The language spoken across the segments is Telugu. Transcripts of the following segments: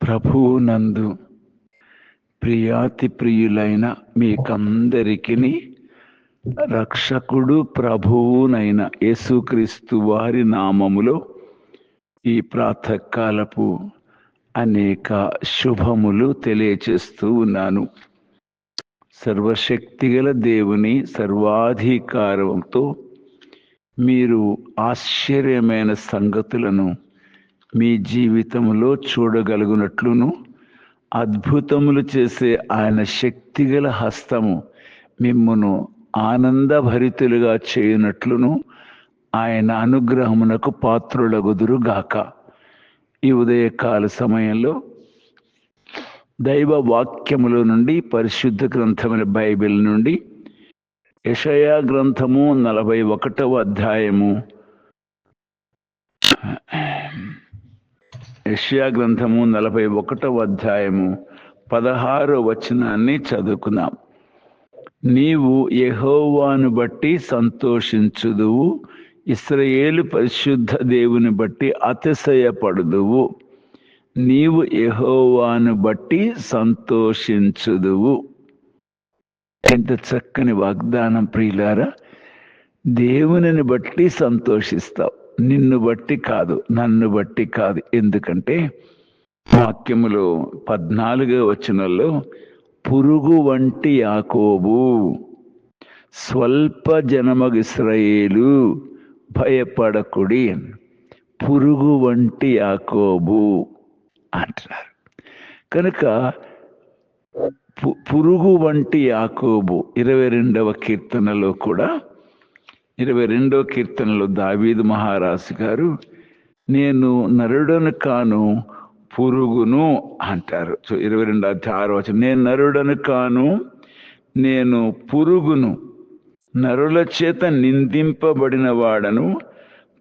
ప్రభువు నందు ప్రియాతి ప్రియులైన మీకందరికీ రక్షకుడు ప్రభువునైన యేసుక్రీస్తు వారి నామములో ఈ ప్రాతకాలపు అనేక శుభములు తెలియచేస్తూ ఉన్నాను. సర్వశక్తిగల దేవుని సర్వాధికారంతో మీరు ఆశ్చర్యమైన సంగతులను మీ జీవితంలో చూడగలుగునట్లును. అద్భుతములు చేసే ఆయన శక్తిగల హస్తము మిమ్మును ఆనందభరితులుగా చేయునట్లును. ఆయన అనుగ్రహమునకు పాత్రులగుదురుగాక. ఈ ఉదయకాల సమయంలో దైవ వాక్యముల నుండి పరిశుద్ధ గ్రంథమైన బైబిల్ నుండి యషయా గ్రంథము నలభై ఒకటవ అధ్యాయము. యష్యా గ్రంథము నలభై ఒకటవ అధ్యాయము పదహారో వచనాన్ని చదువుకున్నాం నీవు యహోవాను బట్టి సంతోషించుదువు ఇస్రయేలు పరిశుద్ధ దేవుని బట్టి అతిశయపడుదువు. నీవు యహోవాను బట్టి సంతోషించుదువు. ఎంత చక్కని వాగ్దానం ప్రియులారా. దేవునిని బట్టి సంతోషిస్తావు. నిన్ను బట్టి కాదు నన్ను బట్టి కాదు. ఎందుకంటే వాక్యములో పద్నాలుగో వచనంలో పురుగు వంటి యాకోబు స్వల్ప జనమగిస్రయేలు భయపడకుడి పురుగు వంటి యాకోబు అంటున్నారు. కనుక పురుగు వంటి యాకోబు ఇరవై రెండవ కీర్తనలో కూడా ఇరవై రెండో కీర్తనలో దావీదు మహారాజు గారు నేను నరుడను కాను పురుగును అంటారు. సో ఇరవై రెండు ఆరు వచ్చిన నేను నరుడను కాను నేను పురుగును నరుల చేత నిందింపబడిన వాడను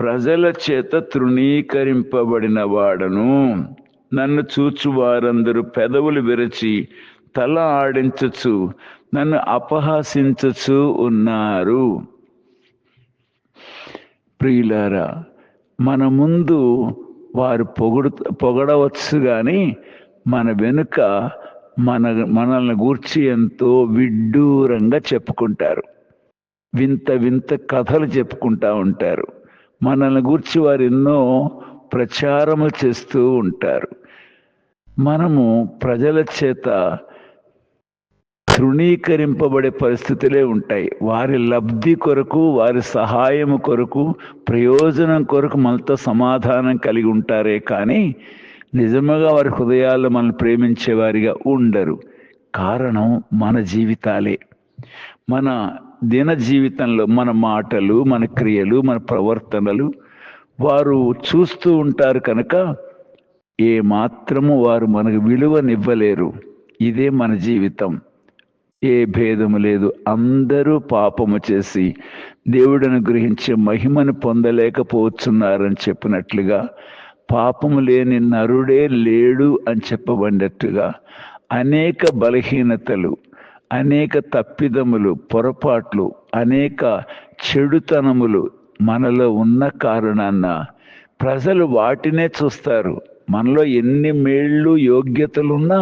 ప్రజల చేత తృణీకరింపబడిన వాడను నన్ను చూచు వారందరూ పెదవులు విరచి తల ఆడించచ్చు నన్ను అపహాసించచ్చు ఉన్నారు. ప్రియులారా మన ముందు వారు పొగుడు పొగడవచ్చు కానీ మన వెనుక మన మనల్ని గూర్చి ఎంతో విడ్డూరంగా చెప్పుకుంటారు. వింత వింత కథలు చెప్పుకుంటా ఉంటారు. మనల్ని గూర్చి వారు ఎన్నో ప్రచారము చేస్తూ ఉంటారు. మనము ప్రజల చేత తృణీకరింపబడే పరిస్థితులే ఉంటాయి. వారి లబ్ధి కొరకు వారి సహాయం కొరకు ప్రయోజనం కొరకు మనతో సమాధానం కలిగి ఉంటారే కానీ నిజముగా వారి హృదయాల్లో మనల్ని ప్రేమించేవారిగా ఉండరు. కారణం మన జీవితాలే. మన దిన జీవితంలో మన మాటలు మన క్రియలు మన ప్రవర్తనలు వారు చూస్తూ ఉంటారు కనుక ఏ మాత్రము వారు మనకు విలువనివ్వలేరు. ఇదే మన జీవితం. ఏ భేదము లేదు. అందరూ పాపము చేసి దేవుడను గ్రహించే మహిమను పొందలేకపోతున్నారని చెప్పినట్లుగా పాపము లేని నరుడే లేడు అని చెప్పబడినట్టుగా అనేక బలహీనతలు అనేక తప్పిదములు పొరపాట్లు అనేక చెడుతనములు మనలో ఉన్న కారణాన ప్రజలు వాటినే చూస్తారు. మనలో ఎన్ని మేళ్ళు యోగ్యతలున్నా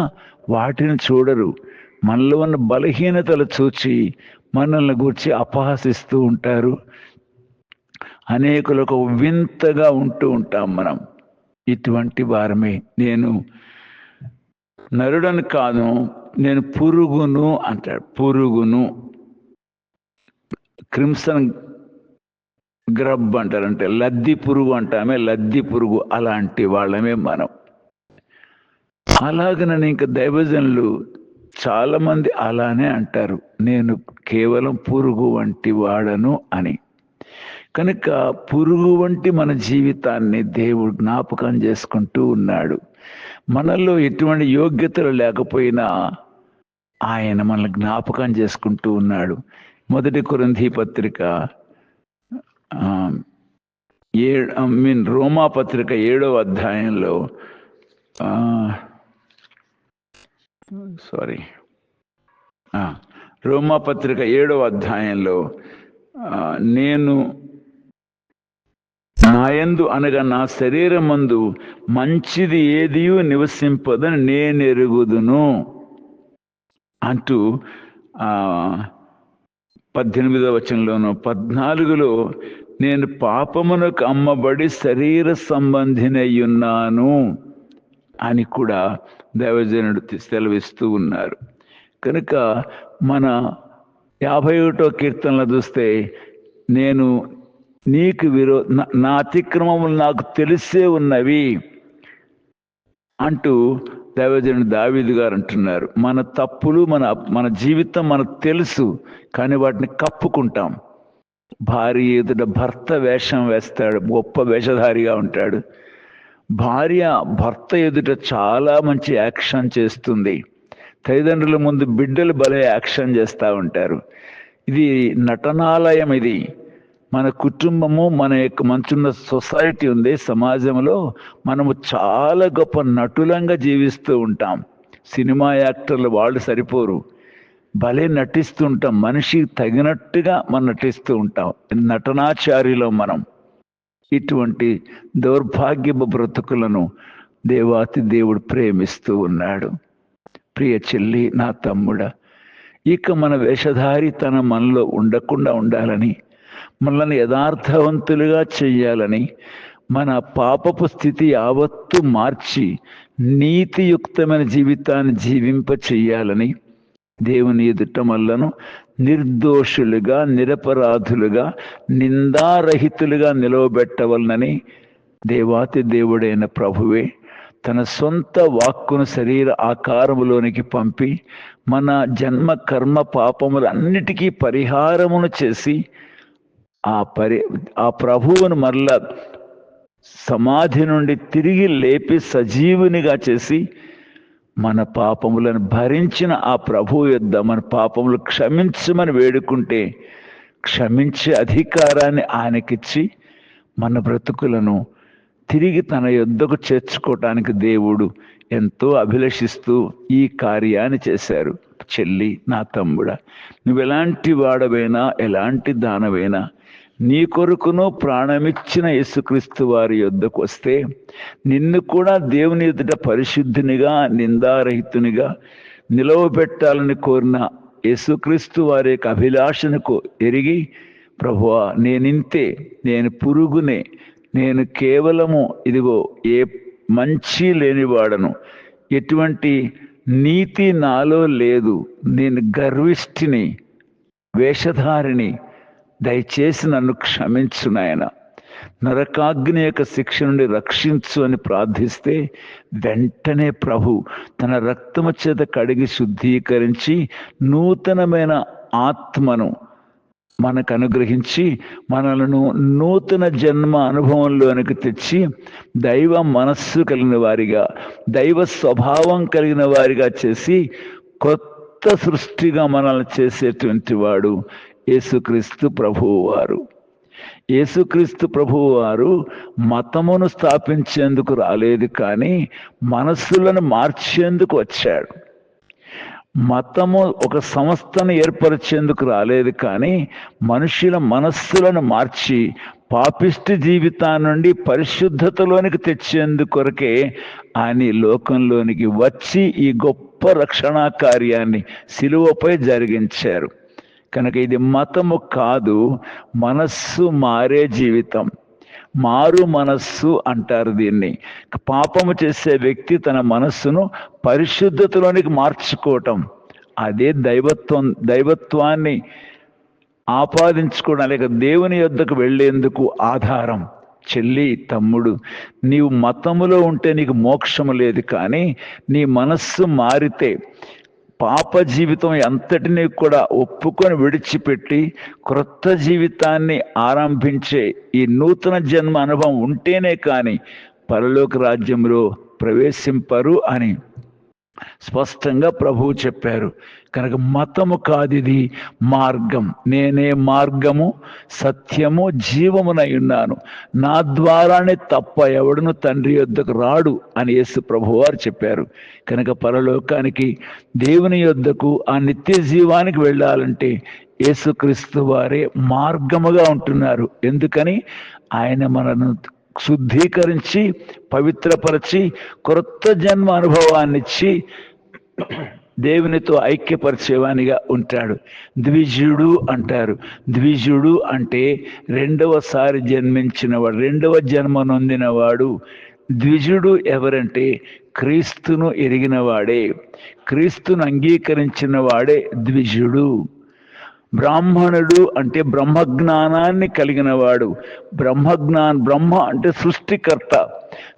వాటిని చూడరు. మనలో ఉన్న బలహీనతలు చూచి మనల్ని గూర్చి అపహసిస్తూ ఉంటారు. అనేకులకు వింతగా ఉంటూ ఉంటాం మనం. ఇటువంటి వారమే. నేను నరుడని కాదు నేను పురుగును అంటాడు. పురుగును. క్రిమ్సన్ గ్రబ్ అంటారు అంటే లద్ది పురుగు అంటామే లద్ది పురుగు అలాంటి వాళ్ళమే మనం. అలాగనని ఇంకా దైవజనులు చాలామంది అలానే అంటారు నేను కేవలం పురుగు వంటి వాడను అని. కనుక పురుగు వంటి మన జీవితాన్ని దేవుడు జ్ఞాపకం చేసుకుంటూ ఉన్నాడు. మనలో ఎటువంటి యోగ్యతలు లేకపోయినా ఆయన మనల్ని జ్ఞాపకం చేసుకుంటూ ఉన్నాడు. మొదటి కొరింథీ పత్రిక ఏ మీన్ రోమా పత్రిక ఏడవ అధ్యాయంలో సారీ రోమా పత్రిక ఏడవ అధ్యాయంలో నేను నాయందు అనగా నా శరీరమందు మంచిది ఏదియూ నివసింపదని నేను ఎరుగుదును అంటూ ఆ పద్దెనిమిదవ వచనంలోను పద్నాలుగులో నేను పాపమునకు అమ్మబడి శరీర సంబంధినయ్యున్నాను అని కూడా దైవజనుడు సెలవిస్తూ ఉన్నారు. కనుక మన యాభై ఒకటో కీర్తనలు చూస్తే నేను నీకు విరో నా- నా అతిక్రమములు నాకు తెలిసే ఉన్నవి అంటూ దైవజనుడు దావీదు గారు అంటున్నారు. మన తప్పులు మన మన జీవితం మనకు తెలుసు కానీ వాటిని కప్పుకుంటాం. భార్య ఎదుట భర్త వేషం వేస్తాడు గొప్ప వేషధారిగా ఉంటాడు. భార్య భర్త ఎదుట చాలా మంచి యాక్షన్ చేస్తుంది. తల్లిదండ్రుల ముందు బిడ్డలు భలే యాక్షన్ చేస్తూ ఉంటారు. ఇది నటనాలయం ఇది. మన కుటుంబము మన యొక్క మంచున్న సొసైటీ ఉంది. సమాజంలో మనము చాలా గొప్ప నటులంగా జీవిస్తూ ఉంటాం. సినిమా యాక్టర్లు వాళ్ళు సరిపోరు. భలే నటిస్తుంటాం. మనిషికి తగినట్టుగా మనం నటిస్తూ ఉంటాం. నటనాచార్యులం మనం. ఇటువంటి దౌర్భాగ్యపు బ్రతుకులను దేవాతి దేవుడు ప్రేమిస్తూ ఉన్నాడు. ప్రియ చెల్లి నా తమ్ముడ ఇక మన వేషధారి తన మనలో ఉండకుండా ఉండాలని మనల్ని యథార్థవంతులుగా చెయ్యాలని మన పాపపు స్థితి యావత్తు మార్చి నీతియుక్తమైన జీవితాన్ని జీవింప చెయ్యాలని దేవుని ఎదుట మళ్ళను నిర్దోషులుగా నిరపరాధులుగా నిందారహితులుగా నిలవబెట్టవలనని దేవాతి దేవుడైన ప్రభువే తన సొంత వాక్కును శరీర ఆకారములోనికి పంపి మన జన్మ కర్మ పాపములన్నిటికీ పరిహారమును చేసి ఆ పరి ఆ ప్రభువును మరలా సమాధి నుండి తిరిగి లేపి సజీవునిగా చేసి మన పాపములను భరించిన ఆ ప్రభు యొద్ద మన పాపములు క్షమించమని వేడుకుంటే క్షమించే అధికారాన్ని ఆయనకిచ్చి మన బ్రతుకులను తిరిగి తన యొద్దకు చేర్చుకోవటానికి దేవుడు ఎంతో అభిలషిస్తూ ఈ కార్యాన్ని చేశారు. చెల్లి నా తమ్ముడ నువ్వు ఎలాంటి వాడవైనా ఎలాంటి దానవైనా నీ కొరకును ప్రాణమిచ్చిన యేసుక్రీస్తు వారి యొద్దకు వస్తే నిన్ను కూడా దేవుని ఎదుట పరిశుద్ధినిగా నిందారహితునిగా నిలవబెట్టాలని కోరిన యేసుక్రీస్తు వారి యొక్క అభిలాషనకు ఎరిగి ప్రభువా నేనింతే నేను పురుగునే నేను కేవలము ఇదిగో ఏ మంచి లేనివాడను. ఎటువంటి నీతి నాలో లేదు. నేను గర్విష్ఠిని వేషధారిని దయచేసి నన్ను క్షమించు నాయన. నరకాగ్ని యొక్క శిక్ష నుండి రక్షించు అని ప్రార్థిస్తే వెంటనే ప్రభు తన రక్తము చేత కడిగి శుద్ధీకరించి నూతనమైన ఆత్మను మనకు అనుగ్రహించి మనలను నూతన జన్మ అనుభవంలోనికి తెచ్చి దైవ మనస్సు కలిగిన వారిగా దైవ స్వభావం కలిగిన వారిగా చేసి కొత్త సృష్టిగా మనల్ని చేసేటువంటి వాడు యేసుక్రీస్తు ప్రభువారు యేసుక్రీస్తు ప్రభువారు మతమును స్థాపించేందుకు రాలేదు కానీ మనస్సులను మార్చేందుకు వచ్చాడు. మతము ఒక సంస్థను ఏర్పరిచేందుకు రాలేదు కానీ మనుషుల మనస్సులను మార్చి పాపిష్టి జీవితాన్ని నుండి పరిశుద్ధతలోనికి తెచ్చేందుకొరకే ఆయన లోకంలోనికి వచ్చి ఈ గొప్ప రక్షణా కార్యాన్ని సిలువపై జరిగించారు. కనుక ఇది మతము కాదు మనస్సు మారే జీవితం. మారు మనస్సు అంటారు దీన్ని. పాపము చేసే వ్యక్తి తన మనస్సును పరిశుద్ధతలోనికి మార్చుకోవటం. అదే దైవత్వం దైవత్వాన్ని ఆపాదించుకోవడం లేక దేవుని యొద్దకు వెళ్ళేందుకు ఆధారం. చెల్లి తమ్ముడు నీవు మతములో ఉంటే నీకు మోక్షము లేదు కానీ నీ మనస్సు మారితే పాప జీవితం అంతటినీ కూడా ఒప్పుకొని విడిచిపెట్టి క్రొత్త జీవితాన్ని ఆరంభించే ఈ నూతన జన్మ అనుభవం ఉంటేనే కానీ పరలోక రాజ్యంలో ప్రవేశింపరు అని స్పష్టంగా ప్రభువు చెప్పారు. కనుక మతము కాదు ఇది మార్గం. నేనే మార్గము సత్యము జీవమునై ఉన్నాను. నా ద్వారానే తప్ప ఎవడును తండ్రి యొద్దకు రాడు అని యేసు ప్రభు వారు చెప్పారు. కనుక పరలోకానికి దేవుని యొద్దకు ఆ నిత్య జీవానికి వెళ్ళాలంటే యేసుక్రీస్తు వారే మార్గముగా ఉంటున్నారు. ఎందుకని? ఆయన మనను శుద్ధీకరించి పవిత్రపరిచి క్రొత్త జన్మ అనుభవాన్నిచ్చి దేవునితో ఐక్యపరిచేవానిగా ఉంటాడు. ద్విజుడు అంటారు. ద్విజుడు అంటే రెండవసారి జన్మించినవాడు రెండవ జన్మ నొందినవాడు. ద్విజుడు ఎవరంటే క్రీస్తును ఎరిగినవాడే. క్రీస్తును అంగీకరించిన వాడే ద్విజుడు. బ్రాహ్మణుడు అంటే బ్రహ్మజ్ఞానాన్ని కలిగిన వాడు బ్రహ్మజ్ఞాన్ బ్రహ్మ అంటే సృష్టికర్త.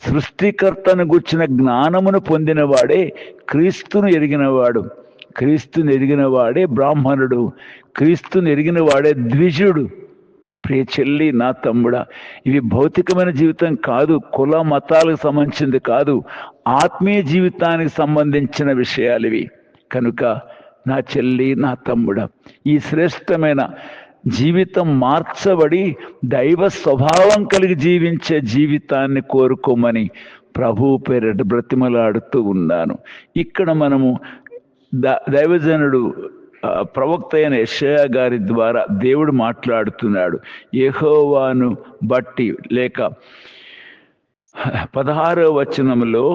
సృష్టికర్తను గుచ్చిన జ్ఞానమును పొందినవాడే క్రీస్తును ఎరిగినవాడు. క్రీస్తుని ఎరిగిన వాడే బ్రాహ్మణుడు. క్రీస్తుని ఎరిగిన వాడే ద్విజుడు. ప్రియ చెల్లి నా తమ్ముడా ఇవి భౌతికమైన జీవితం కాదు కుల మతాలకు సంబంధించింది కాదు. ఆత్మీయ జీవితానికి సంబంధించిన విషయాలు ఇవి. కనుక నా చెల్లి నా తమ్ముడ ఈ శ్రేష్టమైన జీవితం మార్చబడి దైవ స్వభావం కలిగి జీవించే జీవితాన్ని కోరుకోమని ప్రభు పేరట బ్రతిమలాడుతూ ఉన్నాను. ఇక్కడ మనము ద దైవజనుడు ప్రవక్త అయిన యెషయా గారి ద్వారా దేవుడు మాట్లాడుతున్నాడు. యెహోవాను బట్టి లేక పదహారో వచనంలో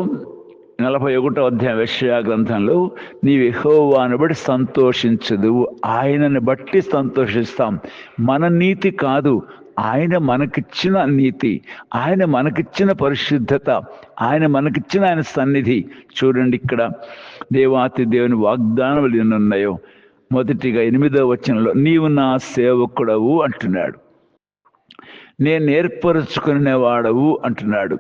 నలభై ఒకటో అధ్యాయ విషయ గ్రంథంలో నీవు యెహోవాను బట్టి సంతోషించదు ఆయనని బట్టి సంతోషిస్తాం. మన నీతి కాదు ఆయన మనకిచ్చిన నీతి ఆయన మనకిచ్చిన పరిశుద్ధత ఆయన మనకిచ్చిన ఆయన సన్నిధి. చూడండి ఇక్కడ దేవాతి దేవుని వాగ్దానములు ఎన్ని ఉన్నాయో మొదటిగా ఎనిమిదో వచనంలో నీవు నా సేవకుడవు అంటున్నాడు. నేను ఏర్పరచుకునే వాడవు అంటున్నాడు.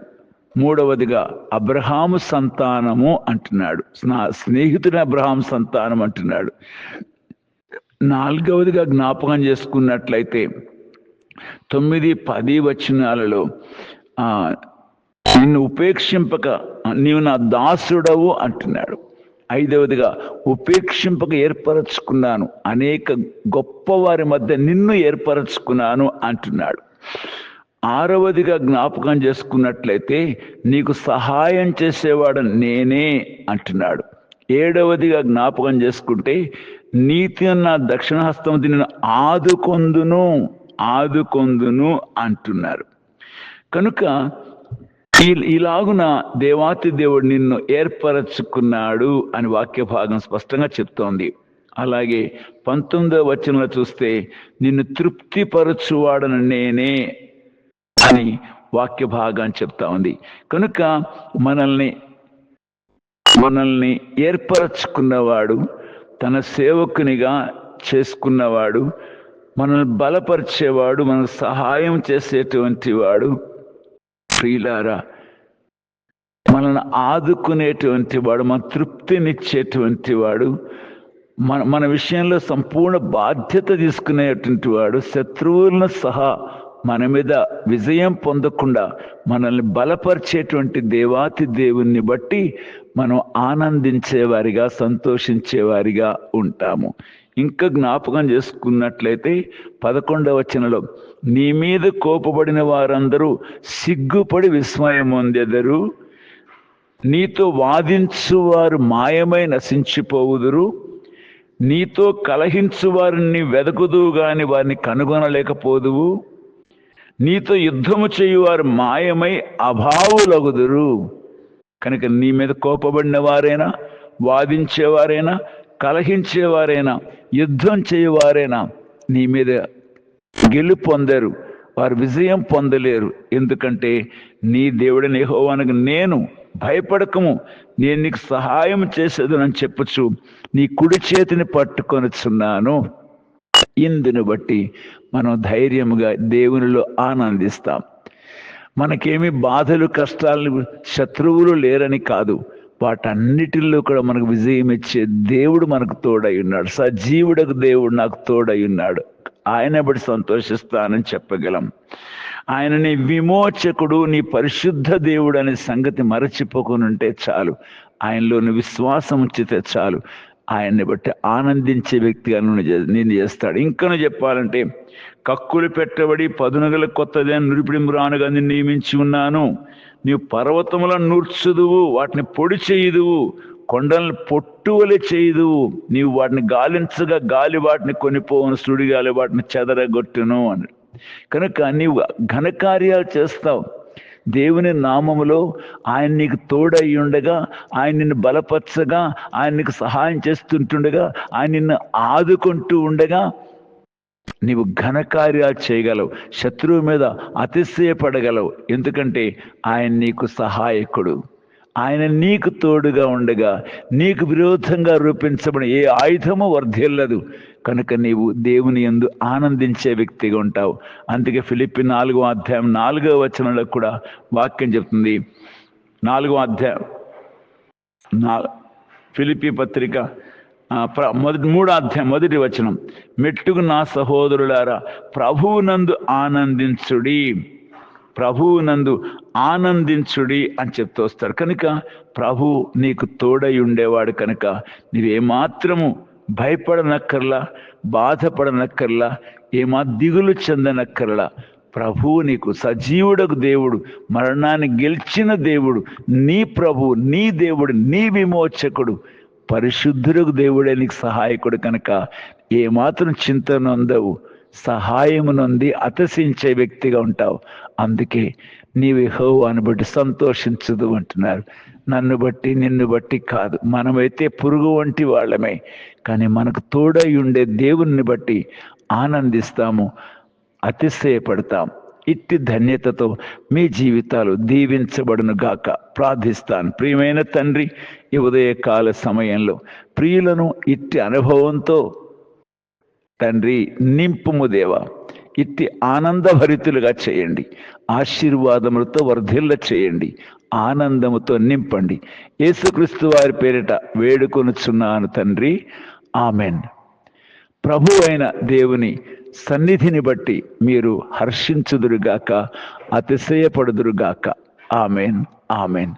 మూడవదిగా అబ్రహాము సంతానము అంటున్నాడు. నా స్నేహితుడు అబ్రహాం సంతానం అంటున్నాడు. నాలుగవదిగా జ్ఞాపకం చేసుకున్నట్లయితే తొమ్మిది పది వచనాలలో నిన్ను ఉపేక్షింపక నీవు నా దాసుడవు అంటున్నాడు. ఐదవదిగా ఉపేక్షింపక ఏర్పరచుకున్నాను. అనేక గొప్పవారి మధ్య నిన్ను ఏర్పరచుకున్నాను అంటున్నాడు. ఆరవదిగా జ్ఞాపకం చేసుకున్నట్లయితే నీకు సహాయం చేసేవాడు నేనే అంటున్నాడు. ఏడవదిగా జ్ఞాపకం చేసుకుంటే నీతి అన్న దక్షిణ హస్తం ఆదుకొందును ఆదుకొందును అంటున్నారు. కనుక ఈ- ఇలాగున దేవాతి దేవుడు నిన్ను ఏర్పరచుకున్నాడు అని వాక్య భాగం స్పష్టంగా చెప్తోంది. అలాగే పంతొమ్మిదవ వచనంలో చూస్తే నిన్ను తృప్తిపరచువాడను నేనే అని వాక్య భాగం చెప్తా ఉంది. కనుక మనల్ని మనల్ని ఏర్పరచుకున్నవాడు తన సేవకునిగా చేసుకున్నవాడు మనల్ని బలపరిచేవాడు మన సహాయం చేసేటువంటి వాడు ప్రియులారా మనల్ని ఆదుకునేటువంటి వాడు మన తృప్తినిచ్చేటువంటి వాడు మన మన విషయంలో సంపూర్ణ బాధ్యత తీసుకునేటువంటి వాడు శత్రువులను సహా మన మీద విజయం పొందకుండా మనల్ని బలపరిచేటువంటి దేవాతి దేవుణ్ణి బట్టి మనం ఆనందించేవారిగా సంతోషించేవారిగా ఉంటాము. ఇంకా జ్ఞాపకం చేసుకున్నట్లయితే పదకొండవ వచనలో నీ మీద కోపపడిన వారందరూ సిగ్గుపడి విస్మయం పొందెదరు. నీతో వాదించువారు మాయమై నశించిపోవుదురు. నీతో కలహించు వారిని వెదకుదు గాని వారిని కనుగొనలేకపోదువు. నీతో యుద్ధము చేయువారు మాయమై అభావులగుదురు. కనుక నీ మీద కోపబడిన వారైనా వాదించేవారైనా కలహించేవారైనా యుద్ధం చేయువారైనా నీ మీద గెలుపు పొందరు వారు విజయం పొందలేరు. ఎందుకంటే నీ దేవుడిని యెహోవానికి నేను భయపడకము నేను నీకు సహాయం చేసేదనని చెప్పచ్చు నీ కుడి చేతిని పట్టుకొనుచున్నాను. ఇందును బట్టి మనం ధైర్యముగా దేవునిలో ఆనందిస్తాం. మనకేమి బాధలు కష్టాలు శత్రువులు లేరని కాదు. వాటన్నిటిల్లో కూడా మనకు విజయం ఇచ్చే దేవుడు మనకు తోడై ఉన్నాడు. సజీవుడకు దేవుడు నాకు తోడై ఉన్నాడు. ఆయన బట్టి సంతోషిస్తానని చెప్పగలం. ఆయన నీ విమోచకుడు నీ పరిశుద్ధ దేవుడు అనే సంగతి మరచిపోకుండా ఉంటే చాలు. ఆయనలోని విశ్వాసం ఉంచితే చాలు. ఆయన్ని బట్టి ఆనందించే వ్యక్తిగా నువ్వు నేను చేస్తాడు. ఇంకను చెప్పాలంటే కక్కులు పెట్టబడి పదునగల కొత్తదే నురిపిడింపురానుగా నిన్ను నియమించి ఉన్నాను. నీవు పర్వతములను నూర్చుదువు వాటిని పొడి చేయుదువు కొండలను పొట్టువలే చేయుదువు. నీవు వాటిని గాలించగా గాలి వాటిని కొనిపోవను సుడిగాలి వాటిని చెదరగొట్టును అని. కనుక నీవు ఘనకార్యాలు చేస్తావు. దేవుని నామములో ఆయన నీకు తోడై ఉండగా ఆయన నిన్ను బలపరచగా ఆయన నీకు సహాయం చేస్తుంటుండగా ఆయన నిన్ను ఆదుకుంటూ ఉండగా నీవు ఘనకార్యాలు చేయగలవు శత్రువు మీద అతిశయపడగలవు. ఎందుకంటే ఆయన నీకు సహాయకుడు. ఆయన నీకు తోడుగా ఉండగా నీకు విరోధంగా రూపించబడిన ఏ ఆయుధము వర్ధిల్లదు. కనుక నీవు దేవుని ఎందు ఆనందించే వ్యక్తిగా ఉంటావు. అందుకే ఫిలిప్పి నాలుగో అధ్యాయం నాలుగో వచనంలో కూడా వాక్యం చెప్తుంది. నాలుగో అధ్యాయం నా ఫిలిపి పత్రిక మొదటి మూడో అధ్యాయం మొదటి వచనం. మెట్టుకు నా సహోదరులారా ప్రభువునందు ఆనందించుడి. ప్రభువునందు ఆనందించుడి అని చెప్తూ వస్తారు. కనుక ప్రభు నీకు తోడై ఉండేవాడు కనుక నీవేమాత్రము భయపడనక్కర్లా బాధపడనక్కర్లా ఏమా దిగులు చెందనక్కర్లా. ప్రభువు నీకు సజీవుడకు దేవుడు మరణాన్ని గెలిచిన దేవుడు నీ ప్రభు నీ దేవుడు నీ విమోచకుడు పరిశుద్ధులకు దేవుడే నీకు సహాయకుడు కనుక. ఏమాత్రం చింత నొందవు సహాయము నొంది అతసించే వ్యక్తిగా ఉంటావు. అందుకే నీవు హోవాను బట్టి సంతోషించదు అంటున్నారు. నన్ను బట్టి నిన్ను బట్టి కాదు మనమైతే పురుగు వంటి వాళ్ళమే. కానీ మనకు తోడై ఉండే దేవుణ్ణి బట్టి ఆనందిస్తాము అతిశయపడతాం. ఇట్టి ధన్యతతో మీ జీవితాలు దీవించబడును గాక. ప్రార్థిస్తాను. ప్రియమైన తండ్రి ఈ ఉదయకాల సమయంలో ప్రియులను ఇట్టి అనుభవంతో తండ్రి నింపుము దేవా. ఇట్టి ఆనందభరితులుగా చేయండి. ఆశీర్వాదములతో వర్ధిల్ల చేయండి. ఆనందముతో నింపండి. యేసుక్రీస్తు వారి పేరిట వేడుకొనుచున్నాను తండ్రి. ఆమెన్. ప్రభు అయిన దేవుని సన్నిధిని బట్టి మీరు హర్షించుదురుగాక అతిశయపడుదురుగాక. ఆమెన్. ఆమెన్.